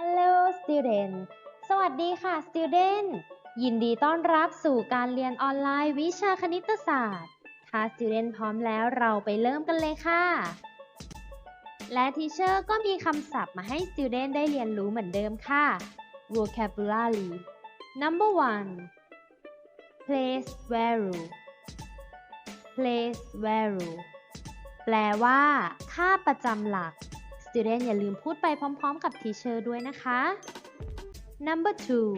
Hello student สวัสดีค่ะ student ยินดีต้อนรับสู่การเรียนออนไลน์วิชาคณิตศาสตร์ ถ้า student พร้อมแล้วเราไปเริ่มกันเลยค่ะ และทีเชอร์ก็มีคำศัพท์มาให้ student ได้เรียนรู้เหมือนเดิมค่ะ vocabulary number one place value place value แปลว่า ค่าประจำหลัก student อย่าลืมพูดไปพร้อมๆกับ teacher ด้วยนะคะ number two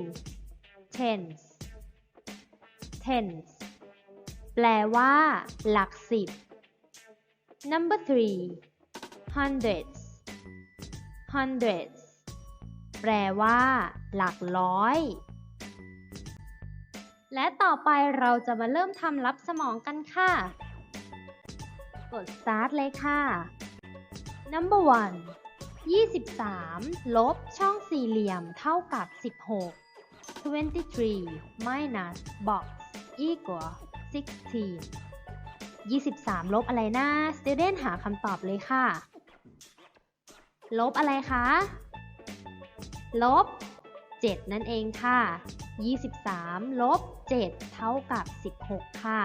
tens tens แปลว่า หลักสิบ number three hundreds hundreds แปลว่า หลักร้อย และต่อไปเราจะมาเริ่มทำรับสมองกันค่ะ กด start เลยค่ะ number one 23 ลบช่องสี่เหลี่ยมเท่ากับ 16 23 minus box equal 16 23 ลบอะไรนะ student หาคำตอบเลยค่ะ ลบอะไรคะ ลบ 7 นั่นเองค่ะ 23 ลบ 7 เท่ากับ 16 ค่ะ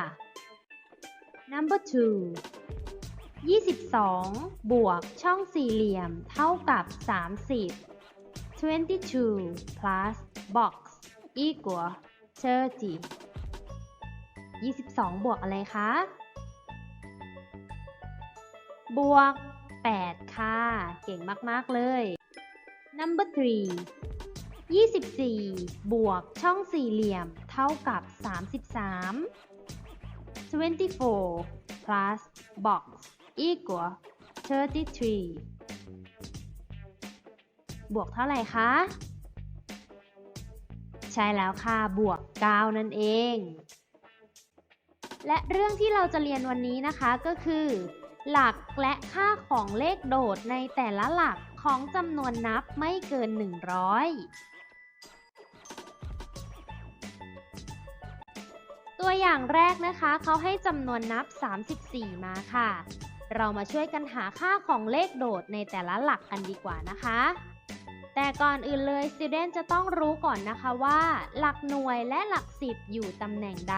number two 22 บวกช่องสี่เหลี่ยมเท่ากับ 30 22 plus box equal 30 22 บวกอะไรคะ บวก 8 ค่ะ เก่งมาก ๆ เลย number 3 24 บวกช่องสี่เหลี่ยมเท่ากับ 33 24 plus box equal 33 บวกเท่าไหร่คะ ใช่แล้วค่ะ บวก 9 นั่นเอง และเรื่องที่เราจะเรียนวันนี้นะคะก็คือ หลักและค่าของเลขโดดในแต่ละหลักของจำนวนนับไม่เกิน 100ตัวอย่างแรกนะคะ เขาให้จำนวนนับ 34 มาค่ะ เรามาช่วยกันหาค่าของเลขโดดในแต่ละหลักกันดีกว่านะคะ แต่ก่อนอื่นเลย student จะต้องรู้ก่อนนะคะว่า หลักหน่วยและหลักสิบอยู่ตำแหน่งใด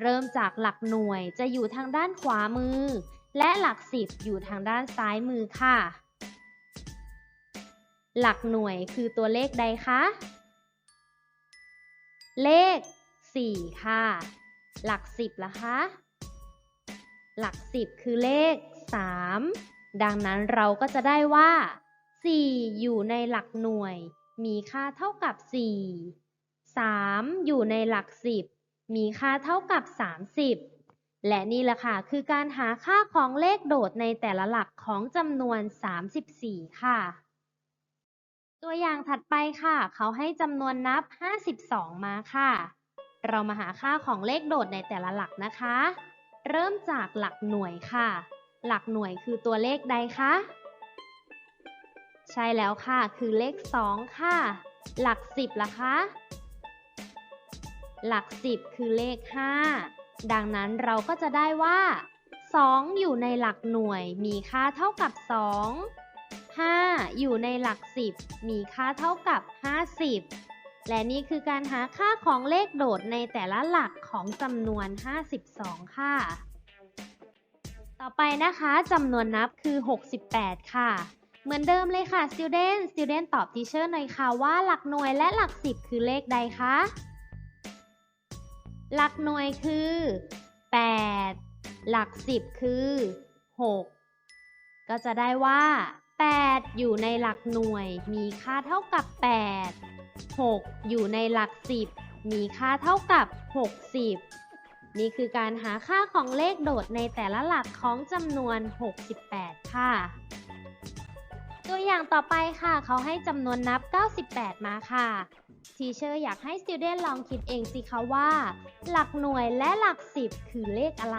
เริ่มจากหลักหน่วยจะอยู่ทางด้านขวามือ และหลักสิบอยู่ทางด้านซ้ายมือค่ะ หลักหน่วยคือตัวเลขใดคะ เลข 4 ค่ะ หลักสิบละคะ หลักสิบคือเลข 3 ดังนั้นเราก็จะได้ว่า 4 อยู่ในหลักหน่วย มีค่าเท่ากับ 4 3 อยู่ในหลักสิบมีค่าเท่ากับ 30 และนี่แหละค่ะคือการหาค่าของเลขโดดในแต่ละหลักของจำนวน 34 ค่ะ ตัวอย่างถัดไปค่ะ เขาให้จำนวนนับ 52 มาค่ะ เรามาหาค่าของเลขโดดในแต่ละหลักนะคะ เริ่มจากหลักหน่วยค่ะ หลักหน่วยคือตัวเลขใดคะ ใช่แล้วค่ะ คือเลข 2 ค่ะ หลัก 10ล่ะคะ หลัก 10 คือเลข 5 ดังนั้นเราก็จะได้ว่า 2 อยู่ในหลักหน่วยมีค่าเท่ากับ 2 5 อยู่ในหลัก 10 มีค่าเท่ากับ 50 และนี่คือการหาค่าของเลขโดดในแต่ละหลักของจำนวน 52 ค่ะ ต่อไปนะคะจำนวนนับคือ 68 ค่ะ เหมือนเดิมเลยค่ะ student student ตอบ teacher หน่อยค่ะว่าหลักหน่วยและหลัก 10 คือเลขใดคะ หลักหน่วยคือ 8 หลัก 10 คือ 6 ก็จะได้ว่า 8 อยู่ในหลักหน่วยมีค่าเท่ากับ 8 6 อยู่ในหลัก 10 มีค่าเท่ากับ 60 นี่คือการหาค่าของเลขโดดในแต่ละหลักของจำนวน 68 ค่ะ ตัวอย่างต่อไปค่ะ เขาให้จำนวนนับ 98 มาค่ะทีเชอร์อยากให้ student ลองคิดเองสิคะว่า หลักหน่วยและหลัก 10 คือเลขอะไร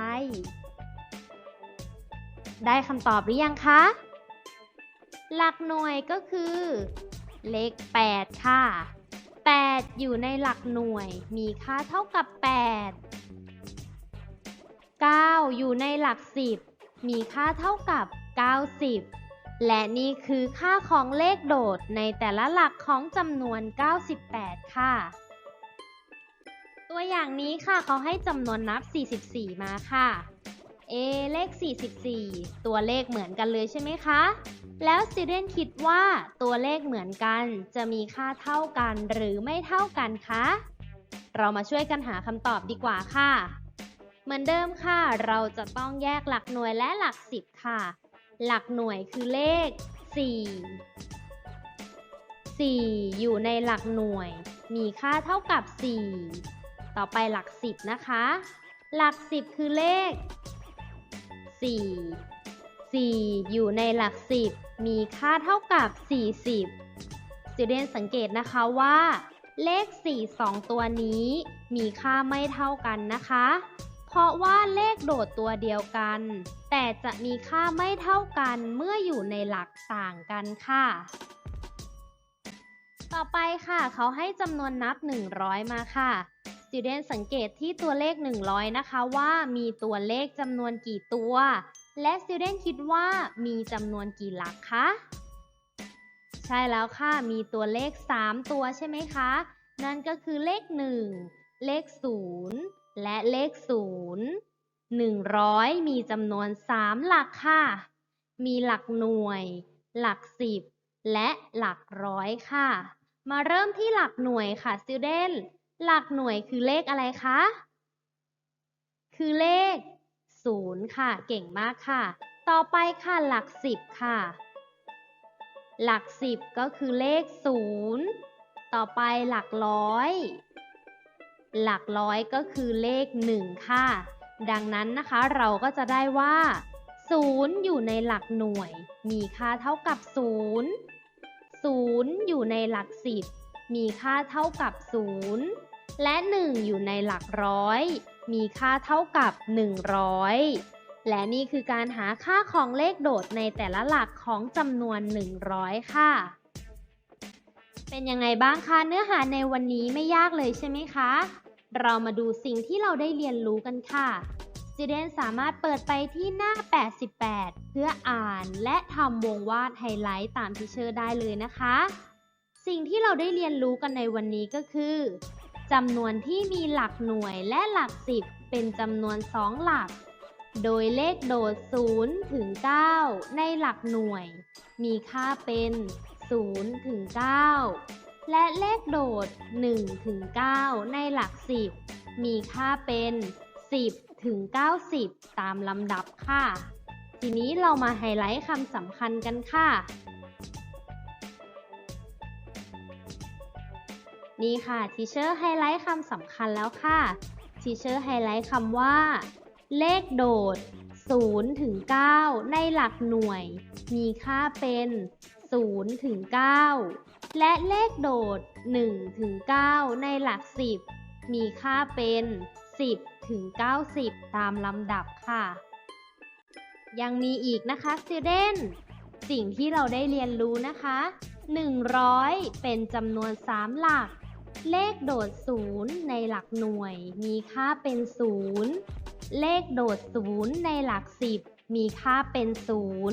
ได้คำตอบหรือยังคะ หลักหน่วยก็คือ เลข 8 ค่ะ 8 อยู่ในหลักหน่วยมีค่าเท่ากับ 8 9 อยู่ในหลัก 10 มีค่าเท่ากับ 90 และนี่คือค่าของเลขโดดในแต่ละหลักของจำนวน 98 ค่ะ ตัวอย่างนี้ค่ะเขาให้จำนวนนับ 44 มาค่ะ เอเลข 44 ตัวเลขเหมือนกันเลยใช่ไหมคะ แล้ว student คิดว่าตัวเลขเหมือนกันจะมีค่าเท่ากันหรือไม่เท่ากันคะ เรามาช่วยกันหาคำตอบดีกว่าค่ะ เหมือนเดิมค่ะ เราจะต้องแยกหลักหน่วยและหลักสิบค่ะ หลักหน่วยคือเลข 4 4 อยู่ในหลักหน่วย มีค่าเท่ากับ 4 ต่อไปหลัก 10 นะคะ หลัก 10 คือเลข 4 4 อยู่ในหลัก 10 มีค่าเท่ากับ 40 Student สังเกตนะคะว่า เลข 4 2 ตัวนี้ มีค่าไม่เท่ากันนะคะ เพราะว่าเลขโดดตัวเดียวกัน แต่จะมีค่าไม่เท่ากันเมื่ออยู่ในหลักต่างกันค่ะ ต่อไปค่ะ เขาให้จำนวนนับ 100 มาค่ะ Student สังเกตที่ตัวเลข 100 นะคะว่ามีตัวเลขจำนวนกี่ตัว และ Student คิดว่ามีจำนวนกี่หลักคะ ใช่แล้วค่ะ มีตัวเลข 3 ตัวใช่ไหมคะ นั่นก็คือเลข 1 เลข 0 และเลข 0 100 มีจำนวน 3 หลักค่ะ มีหลักหน่วย หลัก10และหลักร้อยค่ะ มาเริ่มที่หลักหน่วยค่ะ student หลักหน่วยคือเลขอะไรคะ คือเลข 0 ค่ะ เก่งมากค่ะ ต่อไปค่ะหลัก 10 ค่ะ หลัก 10 ก็คือเลข 0 ต่อไปหลักร้อย หลักร้อยก็คือเลข 1 ค่ะ ดังนั้นนะคะเราก็จะได้ว่า 0 อยู่ในหลักหน่วย มีค่าเท่ากับ 0 0 อยู่ในหลัก 10 มีค่าเท่ากับ 0 และ 1 อยู่ในหลักร้อย มีค่าเท่ากับ 100 และนี่คือการหาค่าของเลขโดดในแต่ละหลักของจำนวน 100 ค่ะ เป็นยังไงบ้างคะเนื้อหาในวันนี้ไม่ยากเลยใช่ไหมคะ เรามาดูสิ่งที่เราได้เรียนรู้กันค่ะ Student สามารถเปิดไปที่หน้า 88 เพื่ออ่านและทำวงวาดไฮไลท์ตามที่เชอร์ได้เลยนะคะ สิ่งที่เราได้เรียนรู้กันในวันนี้ก็คือ จำนวนที่มีหลักหน่วยและหลัก10เป็นจำนวน2หลัก โดยเลขโดด 0 ถึง 9 ในหลักหน่วย มีค่าเป็น 0 ถึง 9 และเลขโดด 1 ถึง 9 ในหลัก10มีค่าเป็น 10 ถึง 90 ตามลำดับค่ะ ทีนี้เรามาไฮไลท์คำสำคัญกันค่ะ นี่ค่ะทีเชอร์ไฮไลท์คำสำคัญแล้วค่ะทีเชอร์ไฮไลท์คำว่า เลขโดด 0 ถึง 9 ในหลักหน่วย มีค่าเป็น 0 ถึง 9 และเลขโดด 1 ถึง 9 ในหลัก 10 มีค่าเป็น 10 ถึง 90 ตามลำดับค่ะ ยังมีอีกนะคะ student สิ่งที่เราได้เรียนรู้นะคะ 100 เป็นจำนวน 3 หลัก เลขโดด0ในหลักหน่วย มีค่าเป็น0เลขโดด0ในหลัก10มีค่าเป็น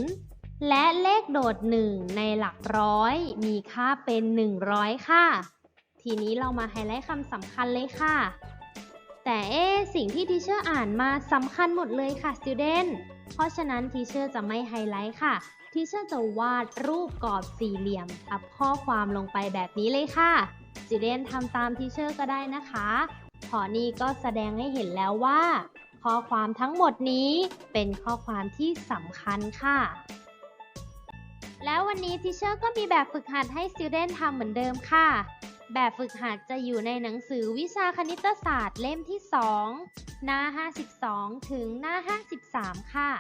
0และเลขโดด1ในหลักร้อย มีค่าเป็น 100 ค่ะ ทีนี้เรามาไฮไลท์คำสำคัญเลยค่ะ แต่เอ๊สิ่งที่ทีเชอร์อ่านมาสำคัญหมดเลยค่ะ student เพราะฉะนั้นทีเชอร์จะไม่ไฮไลท์ค่ะทีเชอร์จะวาดรูปกรอบสี่เหลี่ยมทับข้อความลงไปแบบนี้เลยค่ะ student ทำตามทีเชอร์ก็ได้นะคะพอนี้ก็แสดงให้เห็นแล้วว่า ข้อความทั้งหมดนี้เป็นข้อความที่สำคัญค่ะ แล้ววันนี้ทีเชอร์ก็มีแบบฝึกหัดให้ student ทำเหมือนเดิมค่ะ แบบฝึกหัดจะอยู่ในหนังสือวิชาคณิตศาสตร์เล่มที่ 2 หน้า 52 ถึงหน้า 53 ค่ะ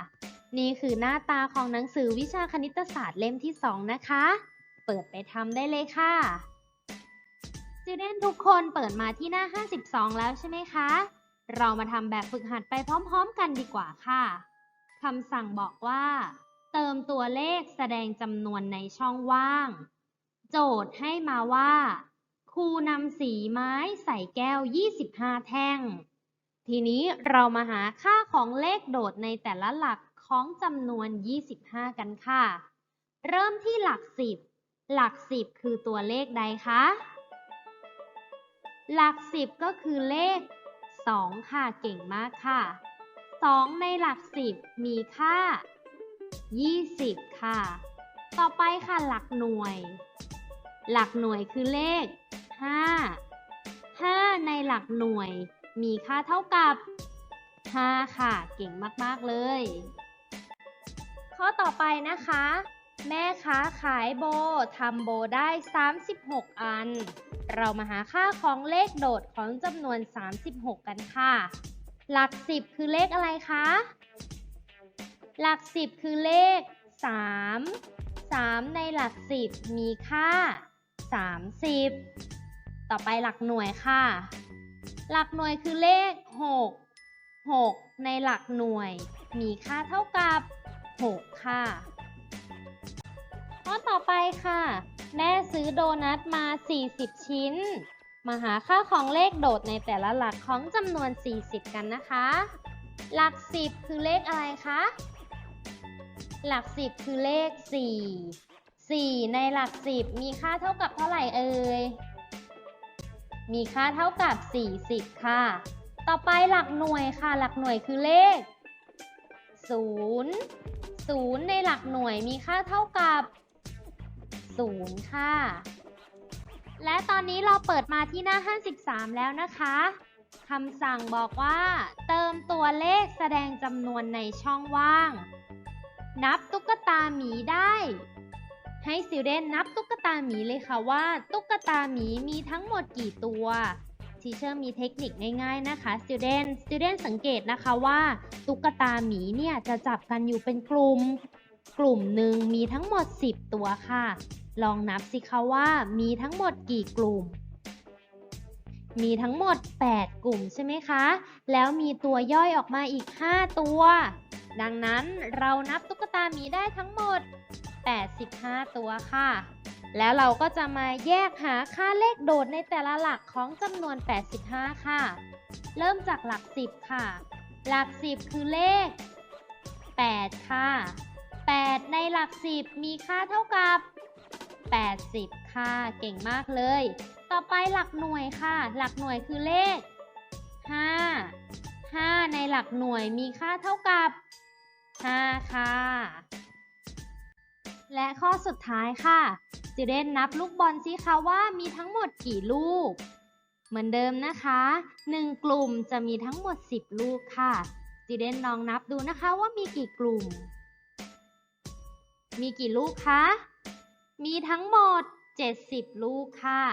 นี่คือหน้าตาของหนังสือวิชาคณิตศาสตร์เล่มที่ 2 นะคะ เปิดไปทำได้เลยค่ะ Student ทุกคนเปิดมาที่หน้า 52 แล้วใช่ไหมคะ เรามาทำแบบฝึกหัดไปพร้อม ๆ กันดีกว่าค่ะ คำสั่งบอกว่า เติมตัวเลขแสดงจำนวนในช่องว่าง โจทย์ให้มาว่า ครูนำสีไม้ใส่แก้ว 25 แท่ง ทีนี้เรามาหาค่าของเลขโดดในแต่ละหลักของจำนวน 25 กันค่ะ เริ่มที่หลักสิบหลักสิบคือตัวเลขใดคะ หลักสิบก็คือเลข 2 ค่ะ เก่งมากค่ะ 2 ในหลักสิบมีค่า 20 ค่ะ ต่อไปค่ะหลักหน่วย หลักหน่วยคือเลข 5 5 ในหลักหน่วย มีค่าเท่ากับ 5 ค่ะ เก่งมาก ๆ เลย ข้อต่อไปนะคะ แม่ค้าขายโบทำโบได้ 36 อัน เรามาหาค่าของเลขโดดของจำนวน 36 กันค่ะ หลัก 10 คือเลขอะไรคะ หลัก 10 คือเลข 3 3 ในหลัก 10 มีค่า 30 ต่อไปหลักหน่วยค่ะ หลักหน่วยคือเลข 6 6 ในหลักหน่วย มีค่าเท่ากับ 6 ค่ะ ข้อต่อไปค่ะ แม่ซื้อโดนัทมา 40 ชิ้น มาหาค่าของเลขโดดในแต่ละหลักของจำนวน 40 กันนะคะ หลัก 10 คือเลขอะไรคะ หลัก 10 คือเลข 4 4 ในหลัก 10 มีค่าเท่ากับเท่าไหร่เอ่ย มีค่าเท่ากับ 40 ค่ะ ต่อไปหลักหน่วยค่ะ หลักหน่วยคือเลข 0 0 ในหลักหน่วยมีค่าเท่ากับ 0 ค่ะ และตอนนี้เราเปิดมาที่หน้า 53 แล้วนะคะคำสั่งบอกว่า เติมตัวเลขแสดงจำนวนในช่องว่าง นับตุ๊กตาหมีได้ ให้ส t เดนนับตุ๊กตาหมีเลยค่ะว่า ตุ๊กตาหมีมีทั้งหมดกี่ตัวทีเชอร์มีเทคนิคง่ายๆนะคะ student student สังเกตนะคะว่า ตุ๊กตาหมีเนี่ยจะจับกันอยู่เป็นกลุ่ม กลุ่มหนึ่งมีทั้งหมด 10 ตัวค่ะ ลองนับสิคะว่ามีทั้งหมดกี่กลุ่ม มีทั้งหมด 8 กลุ่มใช่ไหมคะ แล้วมีตัวย่อยออกมาอีก 5 ตัว ดังนั้นเรานับตุ๊กตาหมีได้ทั้งหมด 85 ตัวค่ะ แล้วเราก็จะมาแยกหาค่าเลขโดดในแต่ละหลักของจำนวน 85 ค่ะ เริ่มจากหลัก 10 ค่ะ หลัก 10 คือเลข 8 ค่ะ 8 ในหลัก 10 มีค่าเท่ากับ 80 ค่ะ เก่งมากเลย ต่อไปหลักหน่วยค่ะ หลักหน่วยคือเลข 5 5 ในหลักหน่วยมีค่าเท่ากับ 5 ค่ะ และข้อสุดท้ายค่ะ student นับลูกบอลสิคะว่ามีทั้งหมดกี่ลูก เหมือนเดิมนะคะ 1 กลุ่มจะมีทั้งหมด 10 ลูกค่ะ student ลองนับดูนะคะว่ามีกี่กลุ่ม มีกี่ลูกคะ มีทั้งหมด 70 ลูกค่ะ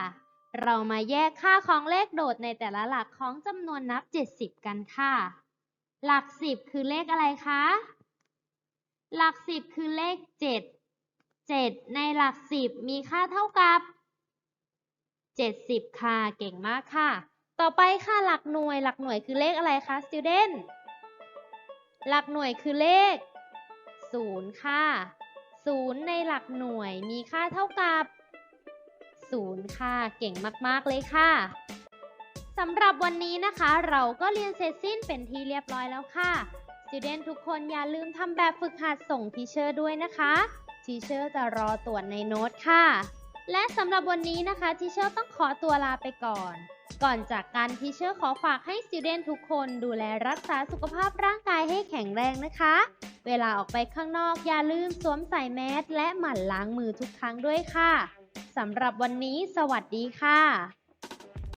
เรามาแยกค่าของเลขโดดในแต่ละหลักของจำนวนนับ 70 กันค่ะ หลัก 10 คือเลขอะไรคะ หลัก 10 คือเลข 7 7 ในหลัก 10 มีค่าเท่ากับ 70 ค่ะ เก่งมากค่ะ ต่อไปค่ะหลักหน่วย หลักหน่วยคือเลขอะไรคะ student หลักหน่วยคือเลข 0 ค่ะ 0 ในหลักหน่วยมีค่าเท่ากับ 0 ค่ะ เก่งมาก ๆ เลยค่ะสำหรับวันนี้นะคะ เราก็เรียนเสร็จสิ้นเป็นที่เรียบร้อยแล้วค่ะ Student ทุกคนอย่าลืมทำแบบฝึกหัดส่งทีเชอร์ด้วยนะคะทีเชอร์จะรอตรวจในโน้ตค่ะ และสำหรับวันนี้นะคะทีเชอร์ต้องขอตัวลาไปก่อน ก่อนจากกันทีเชอร์ขอฝากให้สิเดนทุกคนดูแลรักษาสุขภาพร่างกายให้แข็งแรงนะคะ เวลาออกไปข้างนอกอย่าลืมสวมใส่แมสและหมั่นล้างมือทุกครั้งด้วยค่ะ สำหรับวันนี้สวัสดีค่ะ